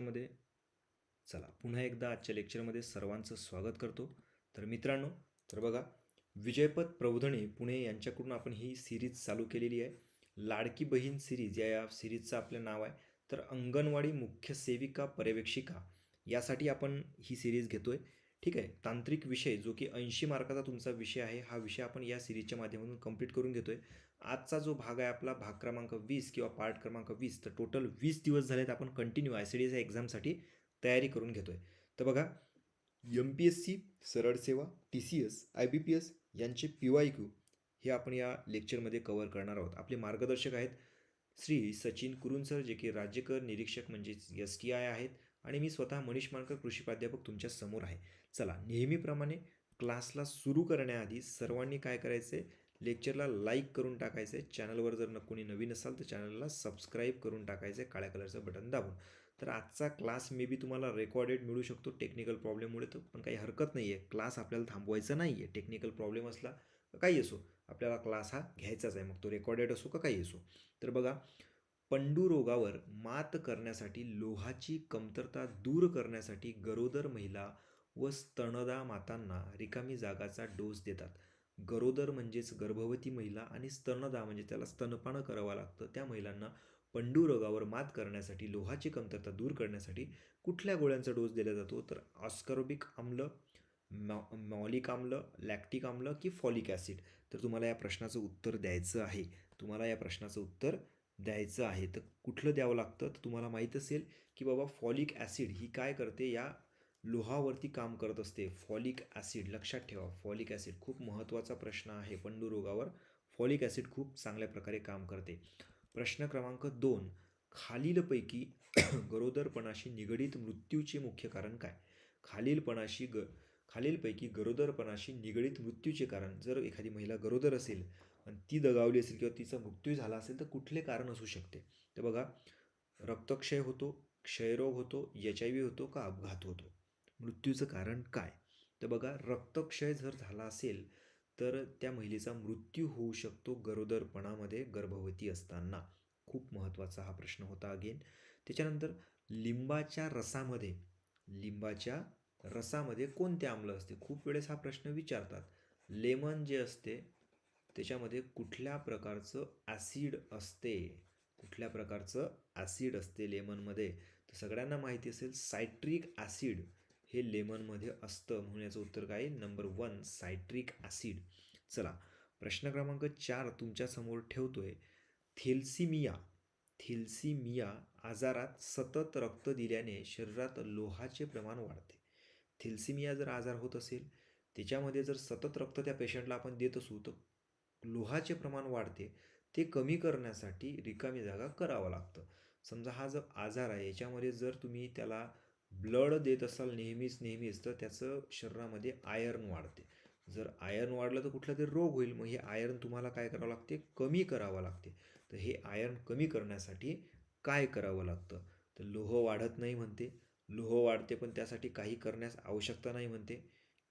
मध्ये चला पुन्हा एकदा आजच्या लेक्चरमध्ये सर्वांचं स्वागत करतो. तर मित्रांनो तर बघा विजयपद प्रबोधने पुणे यांच्याकडून आपण ही सिरीज चालू केलेली आहे. लाडकी बहीण सिरीज या या सिरीजचं आपलं नाव आहे. तर अंगणवाडी मुख्य सेविका पर्यवेक्षिका यासाठी आपण ही सिरीज घेतो आहे ठीक आहे. तांत्रिक विषय जो की ऐंशी मार्काचा तुमचा विषय आहे हा विषय आपण या सिरीजच्या माध्यमातून कंप्लीट करून घेतो आहे आजचा जो भाग आहे आपला भाग क्रमांक वीस किंवा पार्ट क्रमांक वीस तर टोटल वीस दिवस झालेत आपण continue I C D S एक्झामसाठी तयारी करून घेतो आहे तर बघा एम पी एस सी सरळ सेवा T C S I B P S यांचे पी वाय क्यू हे आपण या लेक्चरमध्ये कवर करणार आहोत. आपले मार्गदर्शक आहेत श्री सचिन कुरुन सर जे की राज्यकर निरीक्षक म्हणजेच एस टी आय आहेत. आणि मी स्वतः मनीष मानकर कृषी प्राध्यापक तुमच्यासमोर आहे. चला नेहमीप्रमाणे क्लासला सुरू करण्याआधी सर्वांनी काय करायचं आहे लेक्चरला लाईक करून टाकायचं आहे चॅनलवर जर न कोणी नवीन असाल तर चॅनलला सबस्क्राईब करून टाकायचं आहे काळ्या कलरचं बटन दाबून. तर आजचा क्लास मे बी तुम्हाला रेकॉर्डेड मिळू शकतो टेक्निकल प्रॉब्लेममुळे तर पण काही हरकत नाही आहे क्लास आपल्याला थांबवायचा नाही आहे टेक्निकल प्रॉब्लेम असला काही असो आपल्याला क्लास हा घ्यायचाच आहे. मग तो रेकॉर्डेड असो का काही असो. तर बघा पंडुरोगावर मात करण्यासाठी लोहाची कमतरता दूर करण्यासाठी गरोदर महिला व स्तनदा मातांना रिकामी जागाचा डोस देतात. गरोदर म्हणजेच गर्भवती महिला आणि स्तनदा म्हणजे त्याला स्तनपान करावं लागतं. त्या महिलांना पंडुरोगावर मात करण्यासाठी लोहाची कमतरता दूर करण्यासाठी कुठल्या गोळ्यांचा डोस दिला जातो? तर ऑस्करोबिक आम्ल मॉ मॉलिक आम्ल लॅक्टिक आम्ल की फॉलिक ॲसिड तर तुम्हाला या प्रश्नाचं उत्तर द्यायचं आहे. तुम्हाला या प्रश्नाचं उत्तर द्यायचं आहे. तर कुठलं द्यावं लागतं? तर तुम्हाला माहीत असेल की बाबा फॉलिक ॲसिड ही काय करते? या लोहावरती काम करत असते. फॉलिक ॲसिड लक्षात ठेवा फॉलिक ॲसिड खूप महत्त्वाचा प्रश्न आहे पंडुरोगावर. फॉलिक ॲसिड खूप चांगल्या प्रकारे काम करते. प्रश्न क्रमांक दोन खालीलपैकी गरोदरपणाशी निगडीत मृत्यूचे मुख्य कारण काय? खालीलपणाशी ग खालीलपैकी गरोदरपणाशी निगडीत मृत्यूचे कारण जर एखादी महिला गरोदर असेल आणि ती दगावली असेल किंवा तिचा मृत्यू झाला असेल तर कुठले कारण असू शकते? तर बघा रक्तक्षय होतो क्षयरोग होतो एच आय व्ही होतो का अपघात होतो? मृत्यूचं कारण काय? तर बघा रक्तक्षय जर झाला असेल तर त्या महिलेचा मृत्यू होऊ शकतो गरोदरपणामध्ये गर्भवती असताना. खूप महत्त्वाचा हा प्रश्न होता अगेन त्याच्यानंतर लिंबाच्या रसामध्ये लिंबाच्या रसामध्ये कोणते आम्ल असते? खूप वेळेस हा प्रश्न विचारतात. लेमन जे असते त्याच्यामध्ये कुठल्या प्रकारचं ॲसिड असते? कुठल्या प्रकारचं ॲसिड असते लेमनमध्ये? तर सगळ्यांना माहिती असेल सायट्रिक ॲसिड हे लेमनमध्ये असतं. म्हणून याचं उत्तर काय नंबर वन सायट्रिक ॲसिड. चला प्रश्न क्रमांक चार तुमच्यासमोर ठेवतो आहे थेल्सिमिया. थेल्सिमिया आजारात सतत रक्त दिल्याने शरीरात लोहाचे प्रमाण वाढते. थेल्सिमिया जर आजार होत असेल त्याच्यामध्ये जर सतत रक्त त्या पेशंटला आपण देत असू तर लोहाचे प्रमाण वाढते ते कमी करण्यासाठी रिकामी जागा करावं लागतं. समजा हा जो आजार आहे याच्यामध्ये जर तुम्ही त्याला ब्लड देत असाल नेहमीच नेहमीच तर त्याचं शरीरामध्ये आयर्न वाढते. जर आयर्न वाढलं तर कुठला तरी रोग होईल. मग हे आयर्न तुम्हाला काय करावं लागते? कमी करावं लागते. तर हे आयर्न कमी करण्यासाठी काय करावं लागतं? तर लोह वाढत नाही म्हणते. लोह वाढते पण त्यासाठी काही करण्यास आवश्यकता नाही म्हणते.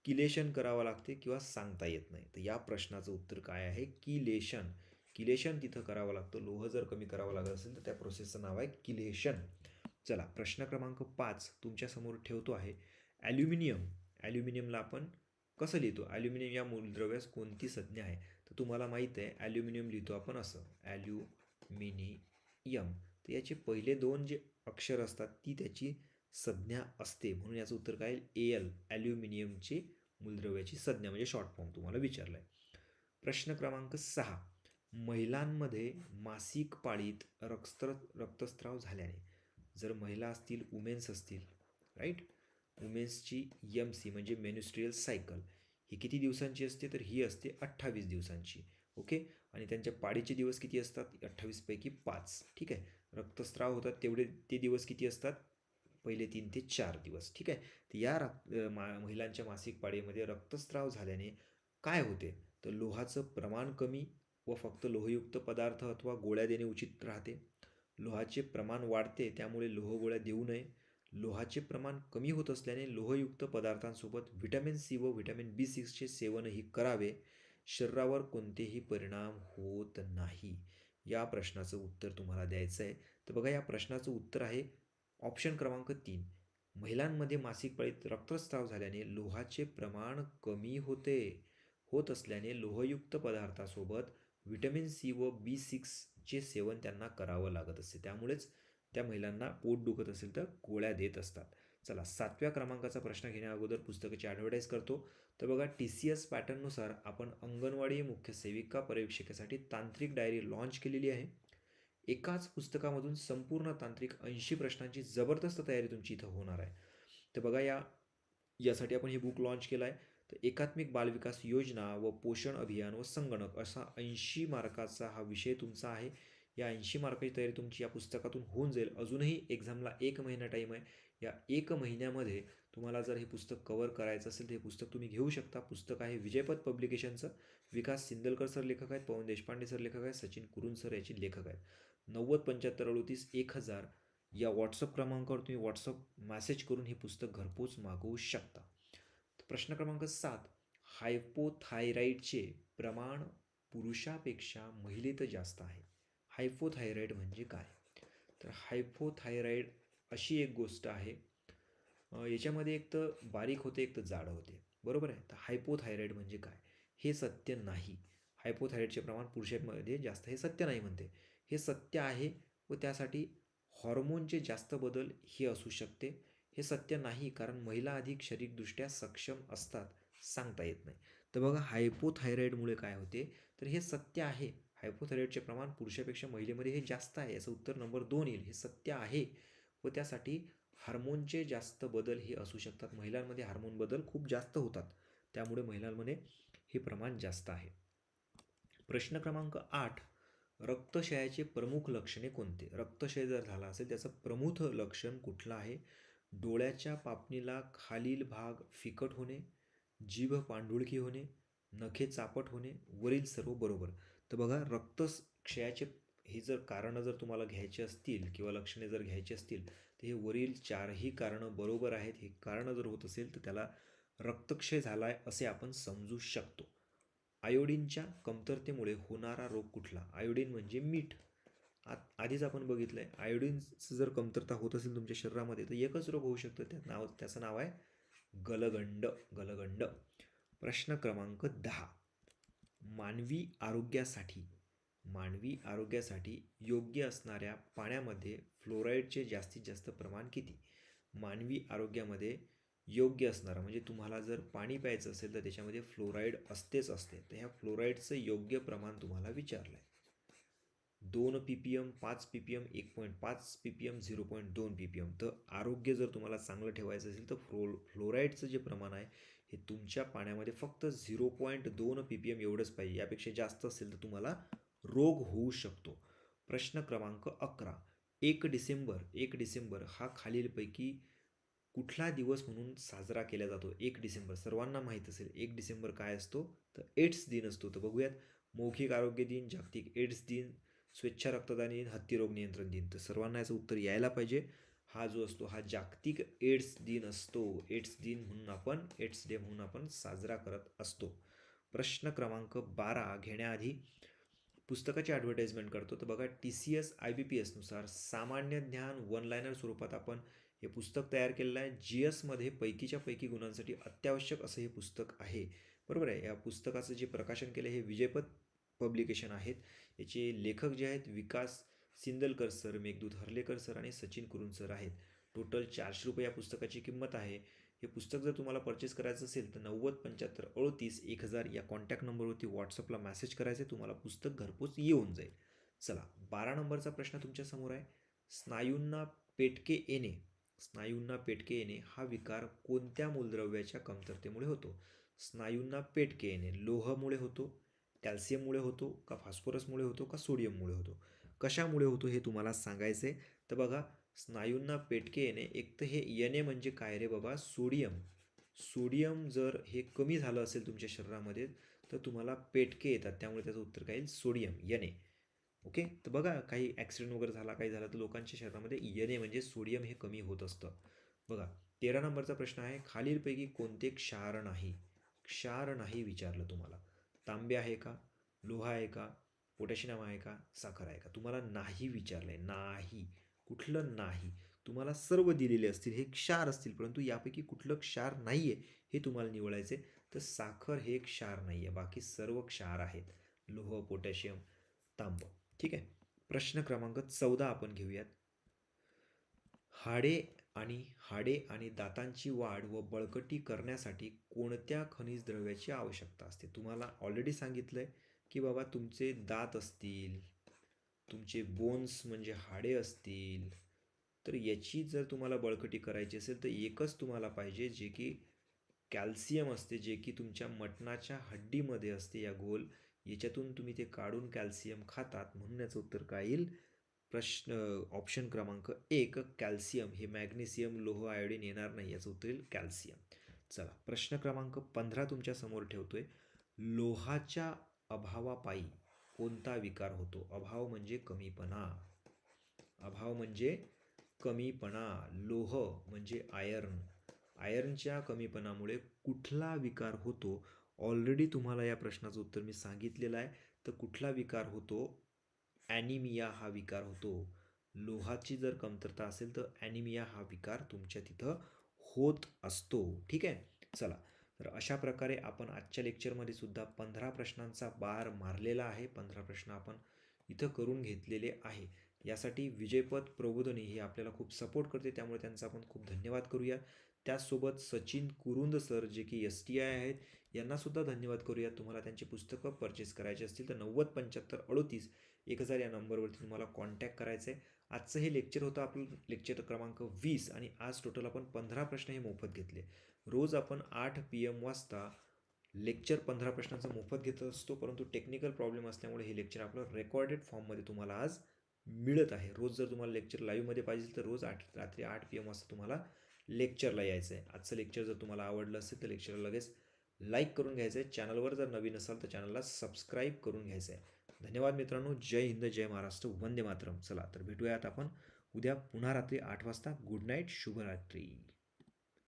किलेशन करावं लागते किंवा सांगता येत नाही. तर या प्रश्नाचं उत्तर काय आहे? किलेशन. किलेशन तिथं करावं लागतं. लोह जर कमी करावं लागत असेल तर त्या प्रोसेसचं नाव आहे किलेशन. चला प्रश्न क्रमांक पाच तुमच्यासमोर ठेवतो आहे. ॲल्युमिनियम. ॲल्युमिनियमला आपण कसं लिहितो? ॲल्युमिनियम या मूलद्रव्यास कोणती संज्ञा आहे? तर तुम्हाला माहीत आहे ॲल्युमिनियम लिहितो आपण असं. ॲल्युमिनियम. तर याचे पहिले दोन जे अक्षर असतात ती त्याची संज्ञा असते. म्हणून याचं उत्तर काय? A L. ॲल्युमिनियमची मूलद्रव्याची संज्ञा म्हणजे शॉर्ट फॉर्म तुम्हाला विचारला आहे प्रश्न क्रमांक सहा. महिलांमध्ये मासिक पाळीत रक्तस्त्र रक्तस्राव झाल्याने जर महिला असतील वुमेन्स असतील राईट वुमेन्सची यम सी म्हणजे मेन्युस्ट्रियल सायकल ही किती दिवसांची असते? तर ही असते अठ्ठावीस दिवसांची. ओके आणि त्यांच्या पाळीचे दिवस किती असतात? अठ्ठावीसपैकी पाच. ठीक आहे? रक्तस्राव होतात तेवढे ते दिवस किती असतात? पहिले तीन ते चार दिवस ठीक आहे? तर या रक्त मा महिलांच्या मासिक पाळीमध्ये रक्तस्राव झाल्याने काय होते? तर लोहाचं प्रमाण कमी व फक्त लोहयुक्त पदार्थ अथवा गोळ्या देणे उचित राहते. लोहाचे प्रमाण वाढते त्यामुळे लोहगोळ्या देऊ नये. लोहाचे प्रमाण कमी होत असल्याने लोहयुक्त पदार्थांसोबत व्हिटॅमिन सी व व्हिटॅमिन बी सिक्सचे सेवनही करावे. शरीरावर कोणतेही परिणाम होत नाही. या प्रश्नाचं उत्तर तुम्हाला द्यायचं आहे तर बघा या प्रश्नाचं उत्तर आहे ऑप्शन क्रमांक तीन. महिलांमध्ये मासिक पाळीत रक्तस्राव झाल्याने लोहाचे प्रमाण कमी होते. होत असल्याने लोहयुक्त पदार्थासोबत व्हिटॅमिन सी व बी सिक्सचे सेवन त्यांना करावं लागत असते. त्यामुळेच त्या महिलांना पोट दुखत असेल तर गोळ्या देत असतात. चला सातव्या क्रमांकाचा प्रश्न घेण्या अगोदर पुस्तकाची ॲडव्हर्टाईज करतो. तर बघा टी सी एस पॅटर्ननुसार आपण अंगणवाडी मुख्य सेविका परीक्षेसाठी तांत्रिक डायरी लॉन्च केलेली आहे. एकाच पुस्तकामधून संपूर्ण तांत्रिक ऐंशी प्रश्नांची जबरदस्त तयारी तुमची इथं होणार आहे. तर बघा या यासाठी आपण हे बुक लॉन्च केलं आहे तर एकात्मिक बालविकास योजना व पोषण अभियान व संगणक असा ऐंशी मार्काचा हा विषय तुमचा आहे. या ऐंशी मार्काची तयारी तुमची या पुस्तकातून होऊन जाईल. अजूनही एक्झामला एक महिना टाईम आहे. या एक महिन्यामध्ये तुम्हाला जर हे पुस्तक कवर करायचं असेल तर हे पुस्तक तुम्ही घेऊ शकता. पुस्तक आहे विजयपथ पब्लिकेशनचं विकास सिंदलकर सर लेखक आहेत पवन देशपांडे सर लेखक आहेत सचिन कुरुन सर याचे लेखक आहेत. नव्वद पंच्याहत्तर अडोतीस एक हजार या व्हॉट्सअप क्रमांकावर तुम्ही व्हॉट्सअप मॅसेज करून हे पुस्तक घरपोच मागवू शकता. प्रश्न क्रमांक सात हायपोथायराईडचे प्रमाण पुरुषापेक्षा महिलेत जास्त आहे. हायपोथायरॉईड म्हणजे काय? तर हायपोथायरॉईड अशी एक गोष्ट आहे याच्यामध्ये एक तर बारीक होते एक तर जाड होते. बरोबर आहे? तर हायपोथायरॉईड म्हणजे काय? हे सत्य नाही. हायपोथायरॉईडचे प्रमाण पुरुषांमध्ये जास्त हे सत्य नाही म्हणते. हे सत्य आहे व त्यासाठी हॉर्मोनचे जास्त बदल हे असू शकते. हे सत्य नाही कारण महिला अधिक शारीरिकदृष्ट्या सक्षम असतात सांगता येत नाही. तर बघा हायपोथायरॉईडमुळे काय होते? तर हे सत्य आहे. हायपोथायरॉईडचे प्रमाण पुरुषापेक्षा महिलेमध्ये हे जास्त आहे. याचं उत्तर नंबर दोन येईल. हे सत्य आहे व त्यासाठी हार्मोनचे जास्त बदल हे असू शकतात. महिलांमध्ये हार्मोन बदल खूप जास्त होतात. त्यामुळे महिलांमध्ये हे प्रमाण जास्त आहे. प्रश्न क्रमांक आठ. रक्तक्षयाचे प्रमुख लक्षणे कोणते? रक्तक्षय जर झाला असेल त्याचं प्रमुख लक्षण कुठलं आहे? डोळ्याच्या पापणीला खालील भाग फिकट होणे जीभ पांढुळकी होणे नखे चापट होणे वरील सर्व बरोबर. तर बघा रक्तक्षयाचे हे जर कारणं जर तुम्हाला घ्यायची असतील किंवा लक्षणे जर घ्यायची असतील तर हे वरील चारही कारणं बरोबर आहेत. हे कारणं जर होत असेल तर त्याला रक्तक्षय झाला आहे असे आपण समजू शकतो. आयोडीनच्या कमतरतेमुळे होणारा रोग कुठला? आयोडीन म्हणजे मीठ. आत आधीच आपण बघितलं आहे आयोडीनचं जर कमतरता होत असेल तुमच्या शरीरामध्ये तर एकच रोग होऊ शकतो. त्या नाव त्याचं नाव आहे गलगंड गलगंड. प्रश्न क्रमांक दहा. मानवी आरोग्यासाठी मानवी आरोग्यासाठी योग्य असणाऱ्या पाण्यामध्ये फ्लोराईडचे जास्तीत जास्त प्रमाण किती? मानवी आरोग्यामध्ये योग्य असणारा. म्हणजे तुम्हाला जर पाणी प्यायचं असेल तर त्याच्यामध्ये फ्लोराईड असतेच असते. तर ह्या फ्लोराईडचं योग्य प्रमाण तुम्हाला विचारलं आहे दोन पी पी एम पाच पी पी एम एक पॉईंट पाच P P M zero point दोन पी पी एम तर आरोग्य जर तुम्हाला चांगलं ठेवायचं असेल तर फ्लो फ्लोराईडचं जे प्रमाण आहे हे तुमच्या पाण्यामध्ये फक्त झिरो पॉईंट दोन पी पी एम एवढंच पाहिजे. यापेक्षा जास्त असेल तर तुम्हाला रोग होऊ शकतो. प्रश्न क्रमांक अकरा. एक डिसेंबर एक डिसेंबर हा खालीलपैकी कुठला दिवस म्हणून साजरा केला जातो? एक डिसेंबर. सर्वांना माहीत असेल एक डिसेंबर काय असतो? तर एड्स दिन असतो. तर बघूयात. मौखिक आरोग्य दिन जागतिक एड्स दिन स्वच्छ रक्तदान दिन हत्तीरोग नियंत्रण दिन. तर सर्वांना याचं उत्तर यायला पाहिजे. हा जो असतो हा जागतिक एड्स दिन असतो. एड्स दिन म्हणून आपण एड्स डे म्हणून आपण साजरा करत असतो. प्रश्न क्रमांक बारा घेण्याआधी पुस्तकाची ॲडव्हर्टाइजमेंट करतो. तर बघा T C S I B P एसनुसार सामान्य ज्ञान वन लायनर स्वरूपात आपण हे पुस्तक तयार केलेलं आहे. जी एसमध्ये पैकीच्या पैकी गुणांसाठी अत्यावश्यक असं हे पुस्तक आहे. बरोबर आहे? या पुस्तकाचं जे प्रकाशन केलं हे विजयपथ पब्लिकेशन आहेत. याचे लेखक जे आहेत विकास सिंदलकर सर मेघदूत हर्लेकर सर आणि सचिन कुरुन सर आहेत. टोटल चारशे रुपये या पुस्तकाची किंमत आहे. हे पुस्तक जर तुम्हाला परचेस करायचं असेल तर नव्वद पंच्याहत्तर अडतीस एक हजार या कॉन्टॅक्ट नंबरवरती व्हॉट्सअपला मेसेज करायचे तुम्हाला पुस्तक घरपोच येऊन जाईल. चला बारा नंबरचा प्रश्न तुमच्यासमोर आहे. स्नायूंना पेटके येणे स्नायूंना पेटके येणे हा विकार कोणत्या मूलद्रव्याच्या कमतरतेमुळे होतो? स्नायूंना पेटके येणे लोहमुळे होतो कॅल्शियममुळे होतो का फॉस्फरसमुळे होतो का सोडियममुळे होतो? कशामुळे होतो हे तुम्हाला सांगायचं आहे तर बघा स्नायूंना पेटके येणे एक तर हे येणे म्हणजे काय रे बाबा? सोडियम. सोडियम जर हे कमी झालं असेल तुमच्या शरीरामध्ये तर तुम्हाला पेटके येतात. त्यामुळे त्याचं उत्तर काय येईल? सोडियम येणे. ओके? तर बघा काही ॲक्सिडेंट वगैरे झाला काही झाला तर लोकांच्या शरीरामध्ये ए म्हणजे सोडियम हे कमी होत असतं. बघा तेरा नंबरचा प्रश्न आहे खालीलपैकी कोणते क्षार नाही? क्षार नाही विचारलं तुम्हाला. तांबे आहे का? लोहा आहे का? पोटॅशियम आहे का? साखर आहे का? तुम्हाला नाही विचारलं आहे नाही. कुठलं नाही? तुम्हाला सर्व दिलेले असतील हे क्षार असतील परंतु यापैकी कुठलं क्षार नाही आहे हे तुम्हाला निवडायचे तर साखर हे क्षार नाही आहे बाकी सर्व क्षार आहेत. लोह पोटॅशियम तांब. ठीक आहे. प्रश्न क्रमांक चौदा आपण घेऊयात. हाडे आणि हाडे आणि दातांची वाढ व बळकटी करण्यासाठी कोणत्या खनिज द्रव्याची आवश्यकता असते? तुम्हाला ऑलरेडी सांगितलं आहे की बाबा तुमचे दात असतील तुमचे बोन्स म्हणजे हाडे असतील तर याची जर तुम्हाला बळकटी करायची असेल तर एकच तुम्हाला पाहिजे जे की कॅल्शियम असते जे की तुमच्या मटणाच्या हड्डीमध्ये असते या गोल याच्यातून तुम्ही ते काढून कॅल्शियम खातात म्हणून याचं उत्तर काय येईल? प्रश्न ऑप्शन क्रमांक एक कॅल्शियम. हे मॅग्नेशियम लोह आयोडीन येणार नाही याचं उत्तर येईल कॅल्शियम. चला प्रश्न क्रमांक पंधरा तुमच्यासमोर ठेवतोय. लोहाच्या अभावापायी कोणता विकार होतो? अभाव म्हणजे कमीपणा. अभाव म्हणजे कमीपणा. लोह म्हणजे आयर्न. आयर्नच्या कमीपणामुळे कुठला विकार होतो? ऑलरेडी तुम्हाला या प्रश्नाचं उत्तर मी सांगितलेलं आहे. तर कुठला विकार होतो? ॲनिमिया हा विकार होतो. लोहाची जर कमतरता असेल तर ॲनिमिया हा विकार तुमच्या तिथं होत असतो. ठीक आहे? चला. तर अशा प्रकारे आपण आजच्या लेक्चरमध्ये सुद्धा पंधरा प्रश्नांचा बार मारलेला आहे. पंधरा प्रश्न आपण इथं करून घेतलेले आहे. यासाठी विजयपद प्रबोधनी ही आपल्याला खूप सपोर्ट करते. त्यामुळे त्यांचा आपण खूप धन्यवाद करूया त्याचसोबत सचिन कुरुंद सर जे की एस टी आय आहेत यांनासुद्धा धन्यवाद करूया. तुम्हाला त्यांची पुस्तकं परचेस करायची असतील तर नव्वद पंच्याहत्तर अडोतीस एक हजार या नंबरवरती तुम्हाला कॉन्टॅक्ट करायचं आहे आजचं हे लेक्चर होतं आपलं. लेक्चर क्रमांक वीस आणि आज टोटल आपण पंधरा प्रश्न हे मोफत घेतले. रोज आपण आठ पी एम वाजता लेक्चर पंधरा प्रश्नांचं मोफत घेत असतो परंतु टेक्निकल प्रॉब्लेम असल्यामुळे हे लेक्चर आपलं रेकॉर्डेड फॉर्ममध्ये तुम्हाला आज मिळत आहे. रोज जर तुम्हाला लेक्चर लाईव्हमध्ये पाहिजे तर रोज आठ रात्री आठ पी एम वाजता तुम्हाला लेक्चरला यायचं आहे आजचं लेक्चर जर तुम्हाला आवडलं असेल तर लेक्चरला लगेच लाईक करून घ्यायचं आहे चॅनलवर जर नवीन असाल तर चॅनलला सबस्क्राईब करून घ्यायचं आहे धन्यवाद मित्रांनो. जय हिंद जय महाराष्ट्र. वंदे मातरम. चला तर भेटूयात आपण उद्या पुन्हा रात्री आठ वाजता. गुड नाईट शुभरात्री.